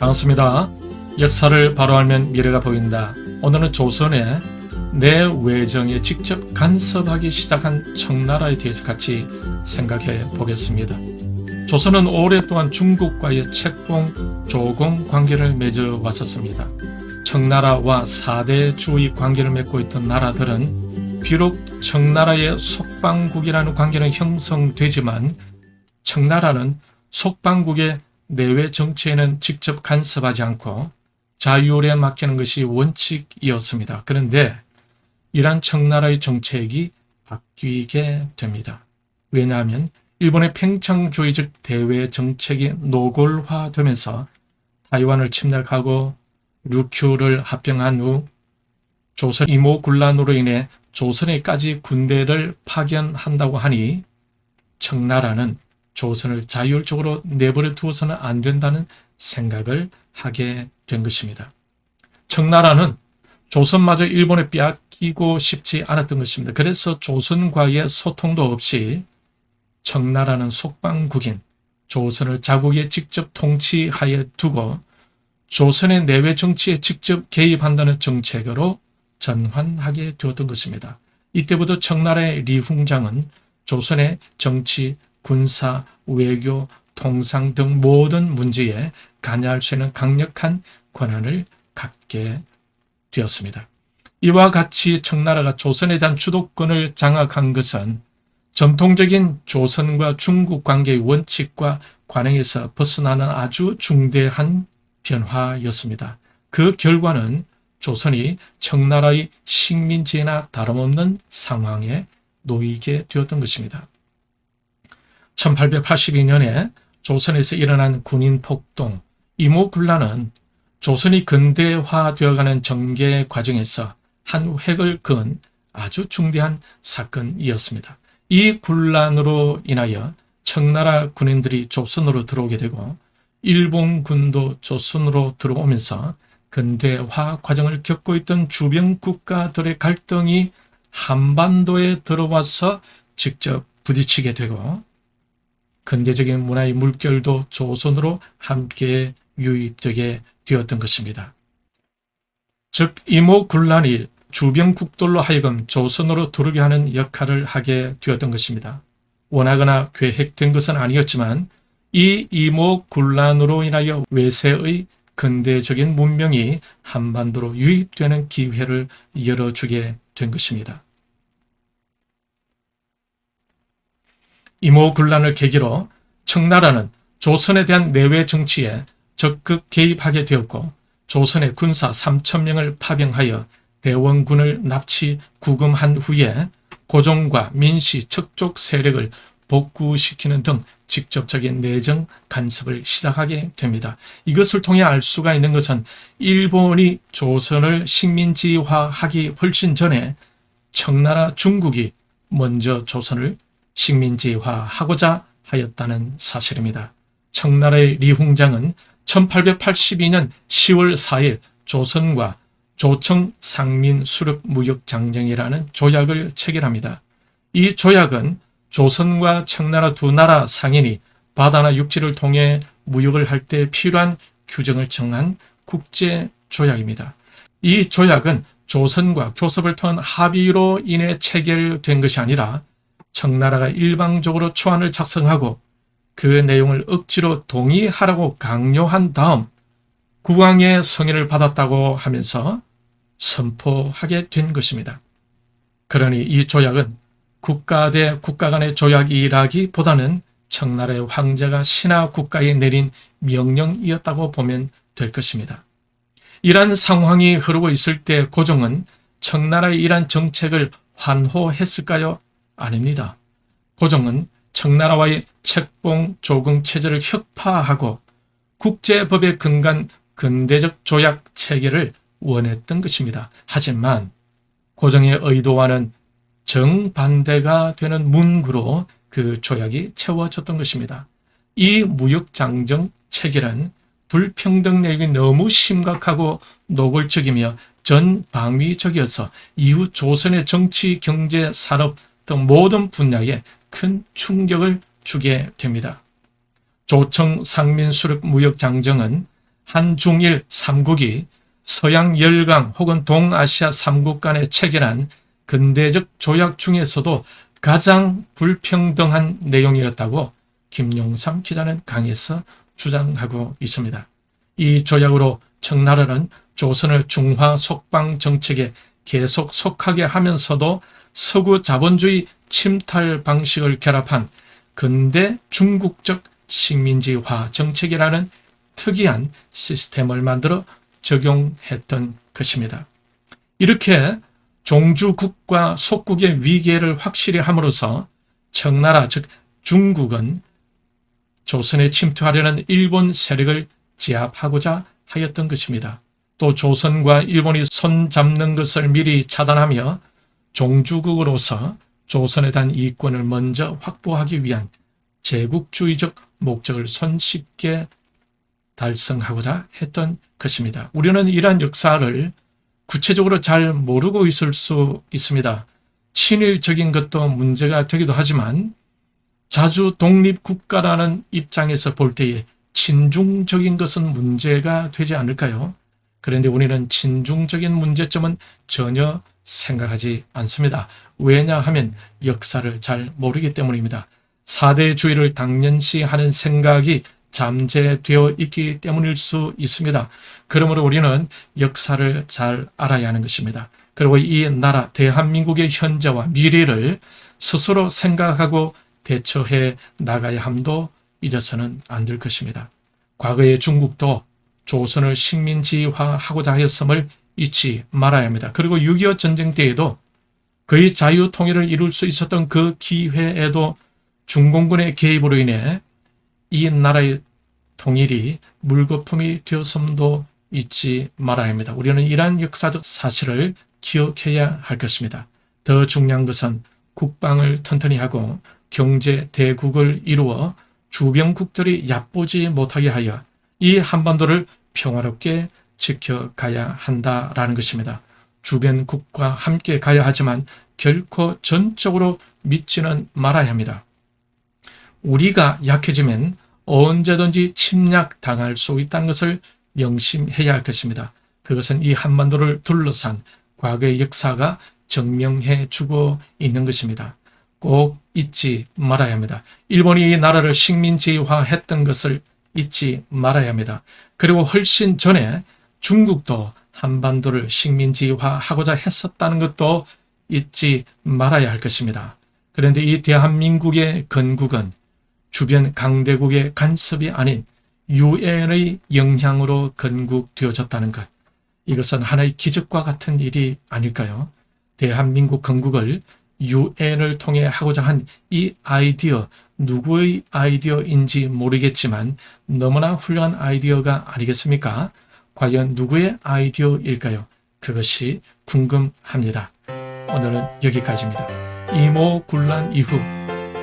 반갑습니다. 역사를 바로 알면 미래가 보인다. 오늘은 조선의 내외정에 직접 간섭하기 시작한 청나라에 대해서 같이 생각해 보겠습니다. 조선은 오랫동안 중국과의 책봉, 조공 관계를 맺어 왔었습니다. 청나라와 사대 주의 관계를 맺고 있던 나라들은 비록 청나라의 속방국이라는 관계는 형성되지만 청나라는 속방국의 내외 정치에는 직접 간섭하지 않고 자율에 맡기는 것이 원칙이었습니다. 그런데 이란 청나라의 정책이 바뀌게 됩니다. 왜냐하면 일본의 팽창주의적 대외 정책이 노골화되면서 타이완을 침략하고 류큐를 합병한 후 조선 이모군란으로 인해 조선에까지 군대를 파견한다고 하니 청나라는 조선을 자율적으로 내버려 두어서는 안 된다는 생각을 하게 된 것입니다. 청나라는 조선마저 일본에 빼앗기고 싶지 않았던 것입니다. 그래서 조선과의 소통도 없이 청나라는 속방국인 조선을 자국에 직접 통치하에 두고 조선의 내외 정치에 직접 개입한다는 정책으로 전환하게 되었던 것입니다. 이때부터 청나라의 리훈장은 조선의 정치, 군사, 외교, 통상 등 모든 문제에 관여할 수 있는 강력한 권한을 갖게 되었습니다. 이와 같이 청나라가 조선에 대한 주도권을 장악한 것은 전통적인 조선과 중국 관계의 원칙과 관행에서 벗어나는 아주 중대한 변화였습니다. 그 결과는 조선이 청나라의 식민지나 다름없는 상황에 놓이게 되었던 것입니다. 1882년에 조선에서 일어난 군인 폭동, 이모군란은 조선이 근대화되어가는 전개 과정에서 한 획을 그은 아주 중대한 사건이었습니다. 이 군란으로 인하여 청나라 군인들이 조선으로 들어오게 되고 일본군도 조선으로 들어오면서 근대화 과정을 겪고 있던 주변 국가들의 갈등이 한반도에 들어와서 직접 부딪히게 되고 근대적인 문화의 물결도 조선으로 함께 유입되게 되었던 것입니다. 즉 이모군란이 주변 국들로 하여금 조선으로 들어오게 하는 역할을 하게 되었던 것입니다. 원하거나 계획된 것은 아니었지만 이 이모군란으로 인하여 외세의 근대적인 문명이 한반도로 유입되는 기회를 열어주게 된 것입니다. 이모군란을 계기로 청나라는 조선에 대한 내외 정치에 적극 개입하게 되었고 조선의 군사 3천명을 파병하여 대원군을 납치 구금한 후에 고종과 민씨 척족 세력을 복구시키는 등 직접적인 내정 간섭을 시작하게 됩니다. 이것을 통해 알 수가 있는 것은 일본이 조선을 식민지화하기 훨씬 전에 청나라 중국이 먼저 조선을 식민지화하고자 하였다는 사실입니다. 청나라의 리훈장은 1882년 10월 4일 조선과 조청 상민 수렵 무역 장정이라는 조약을 체결합니다. 이 조약은 조선과 청나라 두 나라 상인이 바다나 육지를 통해 무역을 할 때 필요한 규정을 정한 국제 조약입니다. 이 조약은 조선과 교섭을 통한 합의로 인해 체결된 것이 아니라 청나라가 일방적으로 초안을 작성하고 그 내용을 억지로 동의하라고 강요한 다음 국왕의 성의를 받았다고 하면서 선포하게 된 것입니다. 그러니 이 조약은 국가 대 국가 간의 조약이라기보다는 청나라의 황제가 신하 국가에 내린 명령이었다고 보면 될 것입니다. 이러한 상황이 흐르고 있을 때 고종은 청나라의 이러한 정책을 환호했을까요? 아닙니다. 고종은 청나라와의 책봉 조공 체제를 혁파하고 국제법에 근간 근대적 조약 체계를 원했던 것입니다. 하지만 고종의 의도와는 정반대가 되는 문구로 그 조약이 채워졌던 것입니다. 이 무역장정 체결은 불평등 내용이 너무 심각하고 노골적이며 전방위적이어서 이후 조선의 정치, 경제, 산업 등 모든 분야에 큰 충격을 주게 됩니다. 조청 상민 수렵 무역 장정은 한중일 삼국이 서양 열강 혹은 동아시아 삼국 간에 체결한 근대적 조약 중에서도 가장 불평등한 내용이었다고 김용삼 기자는 강에서 주장하고 있습니다. 이 조약으로 청나라는 조선을 중화 속방 정책에 계속 속하게 하면서도 서구 자본주의 침탈 방식을 결합한 근대 중국적 식민지화 정책이라는 특이한 시스템을 만들어 적용했던 것입니다. 이렇게 종주국과 속국의 위계를 확실히 함으로써 청나라 즉 중국은 조선에 침투하려는 일본 세력을 제압하고자 하였던 것입니다. 또 조선과 일본이 손잡는 것을 미리 차단하며 종주국으로서 조선에 대한 이권을 먼저 확보하기 위한 제국주의적 목적을 손쉽게 달성하고자 했던 것입니다. 우리는 이러한 역사를 구체적으로 잘 모르고 있을 수 있습니다. 친일적인 것도 문제가 되기도 하지만 자주 독립국가라는 입장에서 볼 때에 친중적인 것은 문제가 되지 않을까요? 그런데 우리는 친중적인 문제점은 전혀 생각하지 않습니다. 왜냐하면 역사를 잘 모르기 때문입니다. 사대주의를 당연시 하는 생각이 잠재되어 있기 때문일 수 있습니다. 그러므로 우리는 역사를 잘 알아야 하는 것입니다. 그리고 이 나라 대한민국의 현재와 미래를 스스로 생각하고 대처해 나가야 함도 잊어서는 안 될 것입니다. 과거의 중국도 조선을 식민지화하고자 하였음을 잊지 말아야 합니다. 그리고 6.25 전쟁 때에도 그의 자유 통일을 이룰 수 있었던 그 기회에도 중공군의 개입으로 인해 이 나라의 통일이 물거품이 되었음도 잊지 말아야 합니다. 우리는 이러한 역사적 사실을 기억해야 할 것입니다. 더 중요한 것은 국방을 튼튼히 하고 경제 대국을 이루어 주변국들이 얕보지 못하게 하여 이 한반도를 평화롭게 지켜가야 한다라는 것입니다. 주변국과 함께 가야 하지만 결코 전적으로 믿지는 말아야 합니다. 우리가 약해지면 언제든지 침략당할 수 있다는 것을 명심해야 할 것입니다. 그것은 이 한반도를 둘러싼 과거의 역사가 증명해 주고 있는 것입니다. 꼭 잊지 말아야 합니다. 일본이 이 나라를 식민지화했던 것을 잊지 말아야 합니다. 그리고 훨씬 전에 중국도 한반도를 식민지화하고자 했었다는 것도 잊지 말아야 할 것입니다. 그런데 이 대한민국의 건국은 주변 강대국의 간섭이 아닌 유엔의 영향으로 건국되어졌다는 것. 이것은 하나의 기적과 같은 일이 아닐까요? 대한민국 건국을 유엔을 통해 하고자 한 이 아이디어, 누구의 아이디어인지 모르겠지만 너무나 훌륭한 아이디어가 아니겠습니까? 과연 누구의 아이디어일까요? 그것이 궁금합니다. 오늘은 여기까지입니다. 이모 군란 이후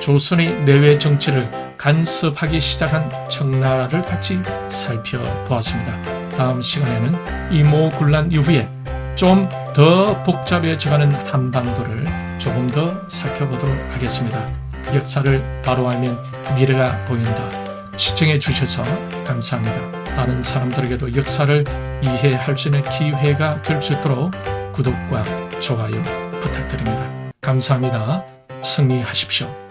조선의 내외 정치를 간섭하기 시작한 청나라를 같이 살펴보았습니다. 다음 시간에는 이모 군란 이후에 좀 더 복잡해져가는 한반도를 조금 더 살펴보도록 하겠습니다. 역사를 바로 알면 미래가 보인다. 시청해 주셔서 감사합니다. 다른 사람들에게도 역사를 이해할 수 있는 기회가 될 수 있도록 구독과 좋아요 부탁드립니다. 감사합니다. 승리하십시오.